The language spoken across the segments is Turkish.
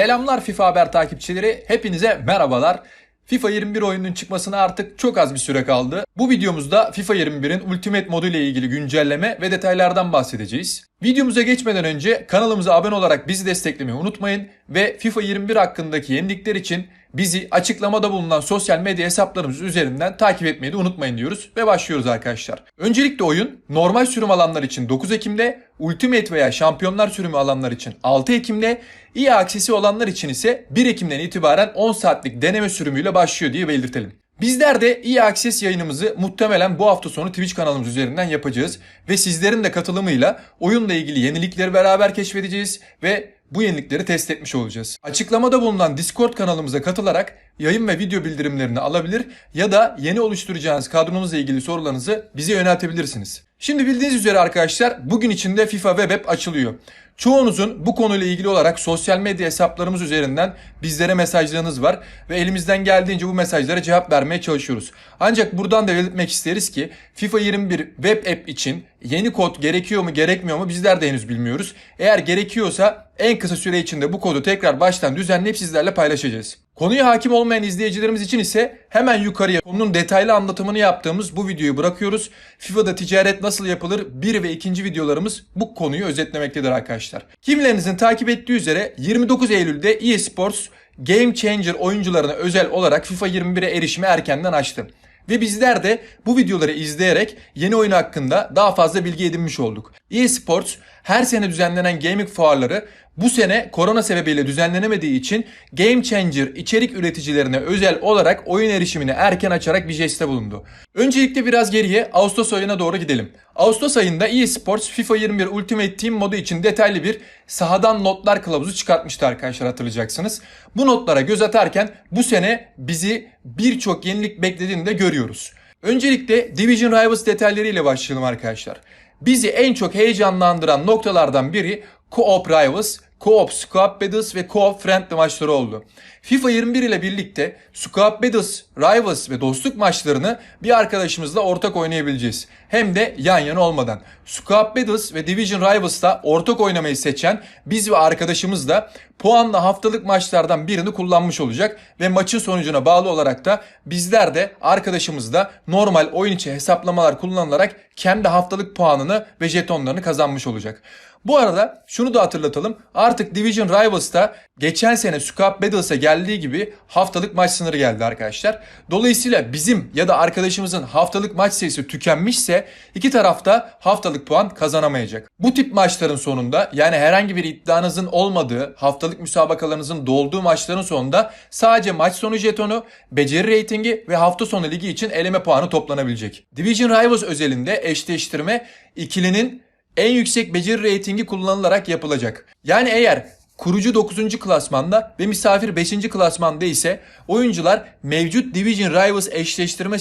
Selamlar FIFA Haber takipçileri. Hepinize merhabalar. FIFA 21 oyununun çıkmasına artık çok az bir süre kaldı. Bu videomuzda FIFA 21'in Ultimate modu ile ilgili güncelleme ve detaylardan bahsedeceğiz. Videomuza geçmeden önce kanalımıza abone olarak bizi desteklemeyi unutmayın ve FIFA 21 hakkındaki yenilikler için bizi açıklamada bulunan sosyal medya hesaplarımız üzerinden takip etmeyi de unutmayın diyoruz ve başlıyoruz arkadaşlar. Öncelikle oyun normal sürüm alanlar için 9 Ekim'de, Ultimate veya Şampiyonlar sürümü alanlar için 6 Ekim'de, iyi aksesi olanlar için ise 1 Ekim'den itibaren 10 saatlik deneme sürümüyle başlıyor diye belirtelim. Bizler de iyi Access yayınımızı muhtemelen bu hafta sonu Twitch kanalımız üzerinden yapacağız ve sizlerin de katılımıyla oyunla ilgili yenilikleri beraber keşfedeceğiz ve bu yenilikleri test etmiş olacağız. Açıklamada bulunan Discord kanalımıza katılarak yayın ve video bildirimlerini alabilir ya da yeni oluşturacağınız kadronuzla ilgili sorularınızı bize yöneltebilirsiniz. Şimdi bildiğiniz üzere arkadaşlar bugün içinde FIFA Web App açılıyor. Çoğunuzun bu konuyla ilgili olarak sosyal medya hesaplarımız üzerinden bizlere mesajlarınız var ve elimizden geldiğince bu mesajlara cevap vermeye çalışıyoruz. Ancak buradan da belirtmek isteriz ki FIFA 21 web app için yeni kod gerekiyor mu gerekmiyor mu bizler de henüz bilmiyoruz. Eğer gerekiyorsa en kısa süre içinde bu kodu tekrar baştan düzenleyip sizlerle paylaşacağız. Konuya hakim olmayan izleyicilerimiz için ise hemen yukarıya konunun detaylı anlatımını yaptığımız bu videoyu bırakıyoruz. FIFA'da ticaret nasıl yapılır 1 ve 2. videolarımız bu konuyu özetlemektedir arkadaşlar. Kimlerinizin takip ettiği üzere 29 Eylül'de EA Sports Game Changer oyuncularına özel olarak FIFA 21'e erişimi erkenden açtı. Ve bizler de bu videoları izleyerek yeni oyun hakkında daha fazla bilgi edinmiş olduk. EA Sports her sene düzenlenen gaming fuarları bu sene korona sebebiyle düzenlenemediği için Game Changer içerik üreticilerine özel olarak oyun erişimini erken açarak bir jeste bulundu. Öncelikle biraz geriye Ağustos ayına doğru gidelim. Ağustos ayında EA Sports FIFA 21 Ultimate Team modu için detaylı bir sahadan notlar kılavuzu çıkartmıştı arkadaşlar hatırlayacaksınız. Bu notlara göz atarken bu sene bizi birçok yenilik beklediğini de görüyoruz. Öncelikle Division Rivals detaylarıyla başlayalım arkadaşlar. Bizi en çok heyecanlandıran noktalardan biri Co-op Rivals, Co-op Squad Battles ve Co-op Friendly maçları oldu. FIFA 21 ile birlikte Squad Battles, Rivals ve dostluk maçlarını bir arkadaşımızla ortak oynayabileceğiz. Hem de yan yana olmadan. Squad Battles ve Division Rivals'ta ortak oynamayı seçen biz ve arkadaşımız da puanla haftalık maçlardan birini kullanmış olacak ve maçın sonucuna bağlı olarak da bizler de arkadaşımız da normal oyun içi hesaplamalar kullanılarak kendi haftalık puanını ve jetonlarını kazanmış olacak. Bu arada şunu da hatırlatalım. Artık Division Rivals'ta geçen sene Squad Battles'a geldiği gibi haftalık maç sınırı geldi arkadaşlar. Dolayısıyla bizim ya da arkadaşımızın haftalık maç sayısı tükenmişse iki tarafta haftalık puan kazanamayacak. Bu tip maçların sonunda yani herhangi bir iddianızın olmadığı haftalık müsabakalarınızın dolduğu maçların sonunda sadece maç sonu jetonu, beceri reytingi ve hafta sonu ligi için eleme puanı toplanabilecek. Division Rivals özelinde eşleştirme ikilinin en yüksek beceri reytingi kullanılarak yapılacak. Yani eğer kurucu 9. klasmanda ve misafir 5. klasmanda ise oyuncular mevcut Division Rivals eşleştirme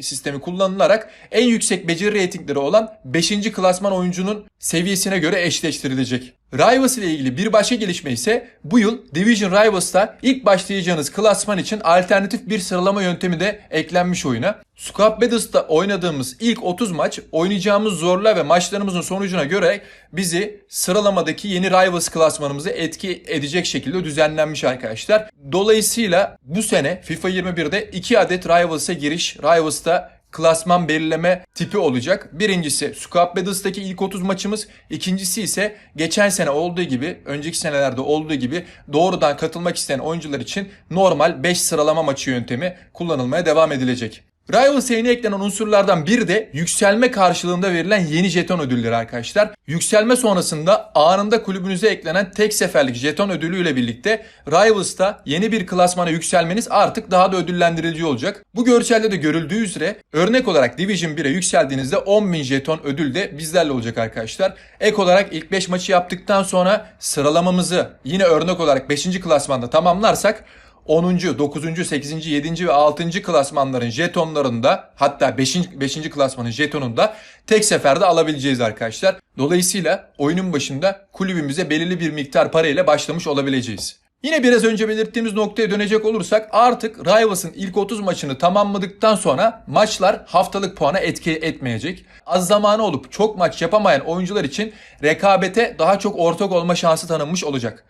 sistemi, kullanılarak en yüksek beceri reytingleri olan 5. klasman oyuncunun seviyesine göre eşleştirilecek. Rivals ile ilgili bir başka gelişme ise bu yıl Division Rivals'ta ilk başlayacağınız klasman için alternatif bir sıralama yöntemi de eklenmiş oyuna. Squad Battles'ta oynadığımız ilk 30 maç oynayacağımız zorla ve maçlarımızın sonucuna göre bizi sıralamadaki yeni Rivals klasmanımızı etki edecek şekilde düzenlenmiş arkadaşlar. Dolayısıyla bu sene FIFA 21'de 2 adet Rivals'a giriş, Rivals'ta klasman belirleme tipi olacak. Birincisi Squad Battles'taki ilk 30 maçımız. İkincisi ise geçen sene olduğu gibi, önceki senelerde olduğu gibi doğrudan katılmak isteyen oyuncular için normal 5 sıralama maçı yöntemi kullanılmaya devam edilecek. Rival yeni eklenen unsurlardan biri de yükselme karşılığında verilen yeni jeton ödülleri arkadaşlar. Yükselme sonrasında anında kulübünüze eklenen tek seferlik jeton ödülüyle birlikte Rivals'ta yeni bir klasmana yükselmeniz artık daha da ödüllendirici olacak. Bu görselde de görüldüğü üzere örnek olarak Division 1'e yükseldiğinizde 10.000 jeton ödül de bizlerle olacak arkadaşlar. Ek olarak ilk 5 maçı yaptıktan sonra sıralamamızı yine örnek olarak 5. klasmanda tamamlarsak 10. 9. 8. 7. ve 6. klasmanların jetonlarında hatta 5. 5. klasmanın jetonunda tek seferde alabileceğiz arkadaşlar. Dolayısıyla oyunun başında kulübümüze belirli bir miktar parayla başlamış olabileceğiz. Yine biraz önce belirttiğimiz noktaya dönecek olursak artık Rivals'ın ilk 30 maçını tamamladıktan sonra maçlar haftalık puana etki etmeyecek. Az zamanı olup çok maç yapamayan oyuncular için rekabete daha çok ortak olma şansı tanınmış olacak.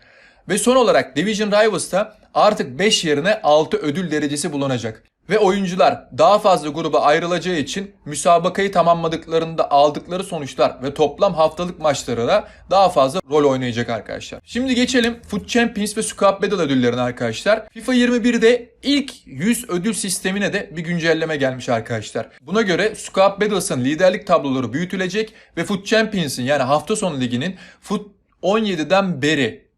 Ve son olarak Division Rivals'ta artık 5 yerine 6 ödül derecesi bulunacak. Ve oyuncular daha fazla gruba ayrılacağı için müsabakayı tamamladıklarında aldıkları sonuçlar ve toplam haftalık maçlara da daha fazla rol oynayacak arkadaşlar. Şimdi geçelim Foot Champions ve Squad Battle ödüllerine arkadaşlar. FIFA 21'de ilk 100 ödül sistemine de bir güncelleme gelmiş arkadaşlar. Buna göre Squad Battles'ın liderlik tabloları büyütülecek ve Foot Champions'ın yani hafta sonu liginin Foot 17'den beri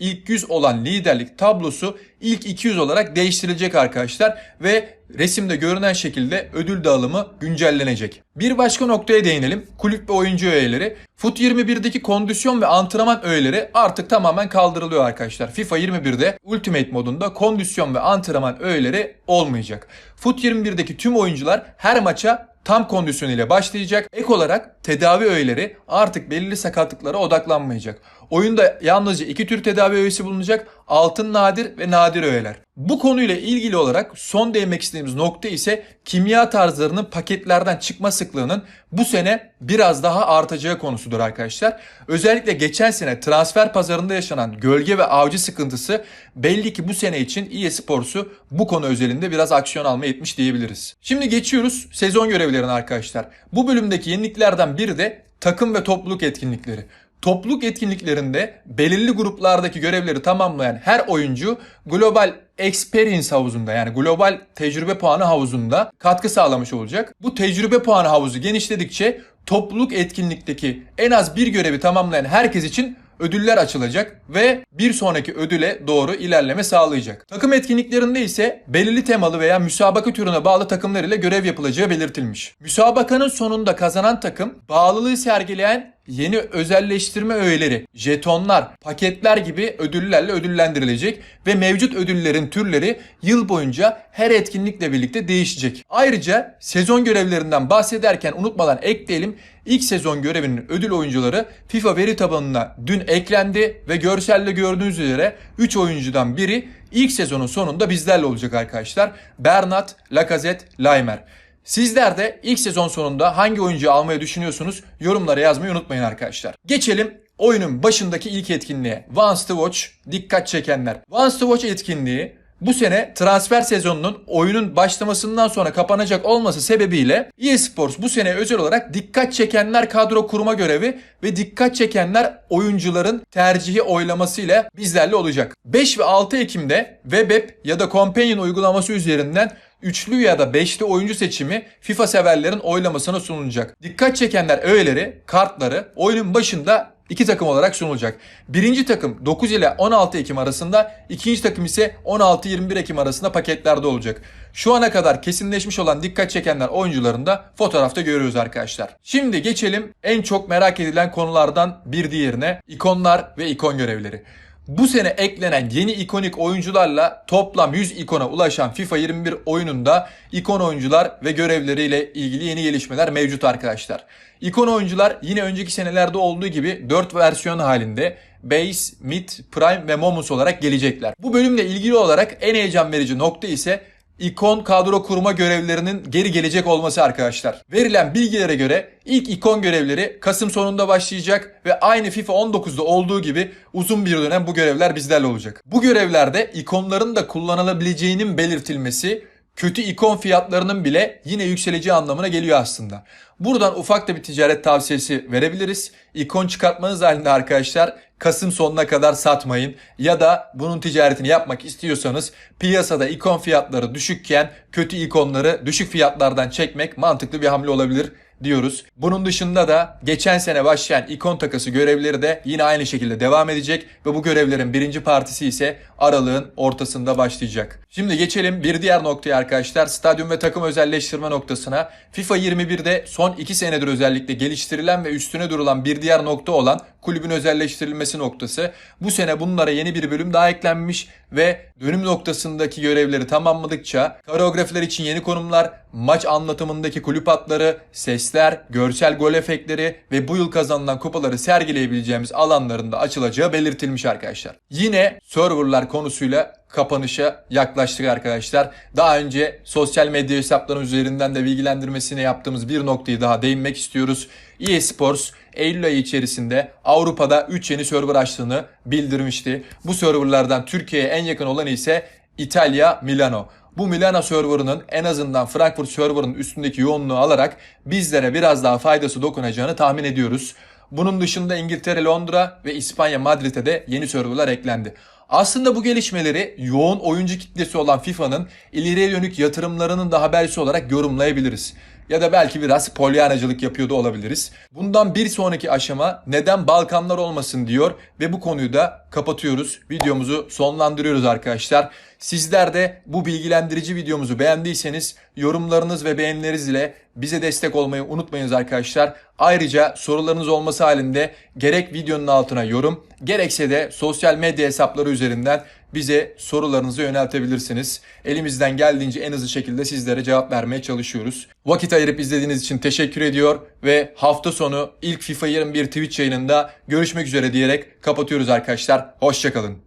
ilk 100 olan liderlik tablosu ilk 200 olarak değiştirilecek arkadaşlar ve resimde görünen şekilde ödül dağılımı güncellenecek. Bir başka noktaya değinelim. Kulüp ve oyuncu öğeleri. Foot 21'deki kondisyon ve antrenman öğeleri artık tamamen kaldırılıyor arkadaşlar. FIFA 21'de Ultimate modunda kondisyon ve antrenman öğeleri olmayacak. Foot 21'deki tüm oyuncular her maça tam kondisyon ile başlayacak. Ek olarak tedavi öğeleri artık belirli sakatlıklara odaklanmayacak. Oyunda yalnızca iki tür tedavi öğesi bulunacak. Altın nadir ve nadir öğeler. Bu konuyla ilgili olarak son değinmek istediğimiz nokta ise kimya tarzlarının paketlerden çıkma sıklığının bu sene biraz daha artacağı konusudur arkadaşlar. Özellikle geçen sene transfer pazarında yaşanan gölge ve avcı sıkıntısı belli ki bu sene için EA Sports'u bu konu özelinde biraz aksiyon almaya etmiş diyebiliriz. Şimdi geçiyoruz sezon görevlerine arkadaşlar. Bu bölümdeki yeniliklerden biri de takım ve topluluk etkinlikleri. Topluluk etkinliklerinde belirli gruplardaki görevleri tamamlayan her oyuncu Global Experience havuzunda yani global tecrübe puanı havuzunda katkı sağlamış olacak. Bu tecrübe puanı havuzu genişledikçe topluluk etkinlikteki en az bir görevi tamamlayan herkes için ödüller açılacak ve bir sonraki ödüle doğru ilerleme sağlayacak. Takım etkinliklerinde ise belirli temalı veya müsabaka türüne bağlı takımlar ile görev yapılacağı belirtilmiş. Müsabakanın sonunda kazanan takım bağlılığı sergileyen yeni özelleştirme öğeleri, jetonlar, paketler gibi ödüllerle ödüllendirilecek ve mevcut ödüllerin türleri yıl boyunca her etkinlikle birlikte değişecek. Ayrıca sezon görevlerinden bahsederken unutmadan ekleyelim. İlk sezon görevinin ödül oyuncuları FIFA veri tabanına dün eklendi ve görselde gördüğünüz üzere 3 oyuncudan biri ilk sezonun sonunda bizlerle olacak arkadaşlar. Bernat, Lacazette, Laimer. Sizler de ilk sezon sonunda hangi oyuncuyu almayı düşünüyorsunuz yorumlara yazmayı unutmayın arkadaşlar. Geçelim oyunun başındaki ilk etkinliğe. Once to Watch dikkat çekenler. Once to Watch etkinliği bu sene transfer sezonunun oyunun başlamasından sonra kapanacak olması sebebiyle EA Sports bu sene özel olarak dikkat çekenler kadro kurma görevi ve dikkat çekenler oyuncuların tercihi oylamasıyla bizlerle olacak. 5 ve 6 Ekim'de WebApp ya da Companion uygulaması üzerinden üçlü ya da beşli oyuncu seçimi FIFA severlerin oylamasına sunulacak. Dikkat çekenler öğeleri, kartları oyunun başında iki takım olarak sunulacak. Birinci takım 9 ile 16 Ekim arasında, ikinci takım ise 16-21 Ekim arasında paketlerde olacak. Şu ana kadar kesinleşmiş olan dikkat çekenler oyuncularını da fotoğrafta görüyoruz arkadaşlar. Şimdi geçelim en çok merak edilen konulardan bir diğerine ikonlar ve ikon görevleri. Bu sene eklenen yeni ikonik oyuncularla toplam 100 ikona ulaşan FIFA 21 oyununda ikon oyuncular ve görevleriyle ilgili yeni gelişmeler mevcut arkadaşlar. İkon oyuncular yine önceki senelerde olduğu gibi 4 versiyon halinde Base, Mid, Prime ve Momus olarak gelecekler. Bu bölümle ilgili olarak en heyecan verici nokta ise ikon kadro kurma görevlerinin geri gelecek olması arkadaşlar. Verilen bilgilere göre ilk ikon görevleri Kasım sonunda başlayacak ve aynı FIFA 19'da olduğu gibi uzun bir dönem bu görevler bizlerle olacak. Bu görevlerde ikonların da kullanılabileceğinin belirtilmesi kötü ikon fiyatlarının bile yine yükseleceği anlamına geliyor aslında. Buradan ufak da bir ticaret tavsiyesi verebiliriz. İkon çıkartmanız halinde arkadaşlar Kasım sonuna kadar satmayın ya da bunun ticaretini yapmak istiyorsanız piyasada ikon fiyatları düşükken kötü ikonları düşük fiyatlardan çekmek mantıklı bir hamle olabilir diyoruz. Bunun dışında da geçen sene başlayan ikon takası görevleri de yine aynı şekilde devam edecek ve bu görevlerin birinci partisi ise aralığın ortasında başlayacak. Şimdi geçelim bir diğer noktaya arkadaşlar. Stadyum ve takım özelleştirme noktasına. FIFA 21'de son 2 senedir özellikle geliştirilen ve üstüne durulan bir diğer nokta olan kulübün özelleştirilmesi noktası. Bu sene bunlara yeni bir bölüm daha eklenmiş ve dönüm noktasındaki görevleri tamamladıkça koreografiler için yeni konumlar, maç anlatımındaki kulüp adları, sesler, görsel gol efektleri ve bu yıl kazanılan kupaları sergileyebileceğimiz alanların da açılacağı belirtilmiş arkadaşlar. Yine serverlar konusuyla kapanışa yaklaştık arkadaşlar. Daha önce sosyal medya hesaplarım üzerinden de bilgilendirmesine yaptığımız bir noktayı daha değinmek istiyoruz. EA Sports Eylül ayı içerisinde Avrupa'da 3 yeni server açtığını bildirmişti. Bu serverlardan Türkiye'ye en yakın olanı ise İtalya, Milano. Bu Milano serverının en azından Frankfurt serverının üstündeki yoğunluğu alarak bizlere biraz daha faydası dokunacağını tahmin ediyoruz. Bunun dışında İngiltere, Londra ve İspanya, Madrid'e de yeni serverlar eklendi. Aslında bu gelişmeleri yoğun oyuncu kitlesi olan FIFA'nın ileriye dönük yatırımlarının da habercisi olarak yorumlayabiliriz. Ya da belki biraz polyanacılık yapıyor da olabiliriz. Bundan bir sonraki aşama neden Balkanlar olmasın diyor ve bu konuyu da kapatıyoruz. Videomuzu sonlandırıyoruz arkadaşlar. Sizler de bu bilgilendirici videomuzu beğendiyseniz yorumlarınız ve beğenileriniz ile bize destek olmayı unutmayınız arkadaşlar. Ayrıca sorularınız olması halinde gerek videonun altına yorum gerekse de sosyal medya hesapları üzerinden bize sorularınızı yöneltebilirsiniz. Elimizden geldiğince en hızlı şekilde sizlere cevap vermeye çalışıyoruz. Vakit ayırıp izlediğiniz için teşekkür ediyor ve hafta sonu ilk FIFA 21 Twitch yayınında görüşmek üzere diyerek kapatıyoruz arkadaşlar. Hoşçakalın.